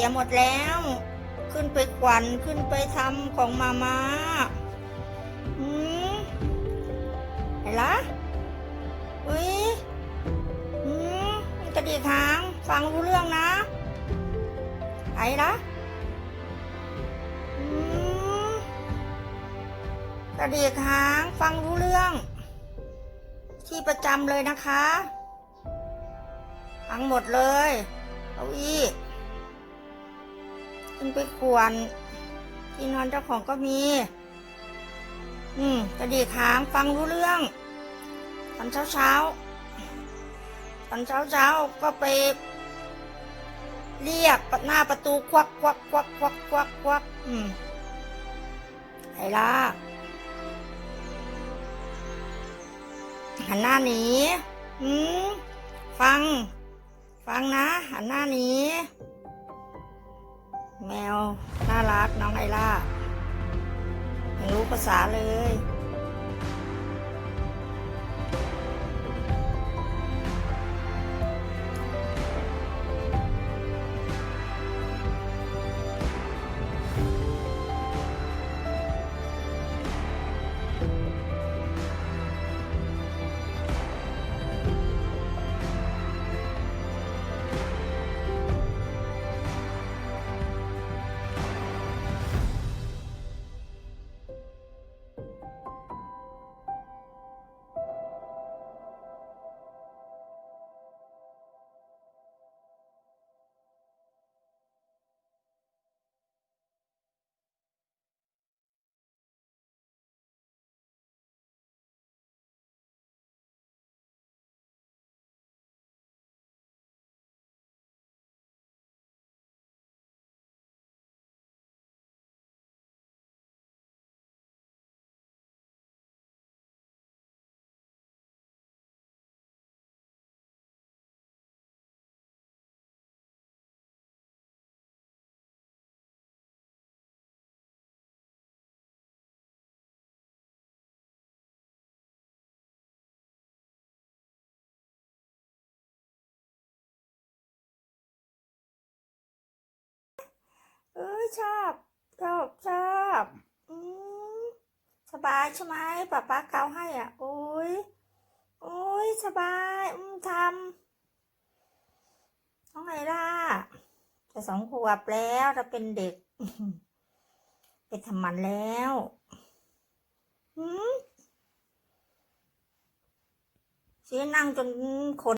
สียหมดแล้ว ขึ้นไปขวัญขึ้นไปทำของมามาอืมไหนละอุ้ยอืมกระดิกหางฟังรู้เรื่องนะไหนละอืมกระดิกหางฟังรู้เรื่อง ที่ประจำเลยนะคะ ทั้งหมดเลย เอาอีก ขึ้นไปขวนที่นอนเจ้าของก็มี อืมกระดีกหางฟังรู้เรื่อง ตอนเช้าเช้าตอนเช้าเช้าก็ไป เรียกหน้าประตูควักควักควักควักควักควักอืมไอ้ล่ะหันหน้าหนีอืมฟัง ฟังนะ หันหน้าหนี แมว น่ารักน้องไอล่าไม่รู้ภาษาเลย เอ้ยชอบชอบชอบอืมสบายใช่ไหมป้าป้าเกาให้อะ โอ้ยโอ้ยสบายอืมทำน้องไงล่ะจะสองขวบแล้วเราเป็นเด็กเป็นทำมันแล้วหืมชีนั่งจนขน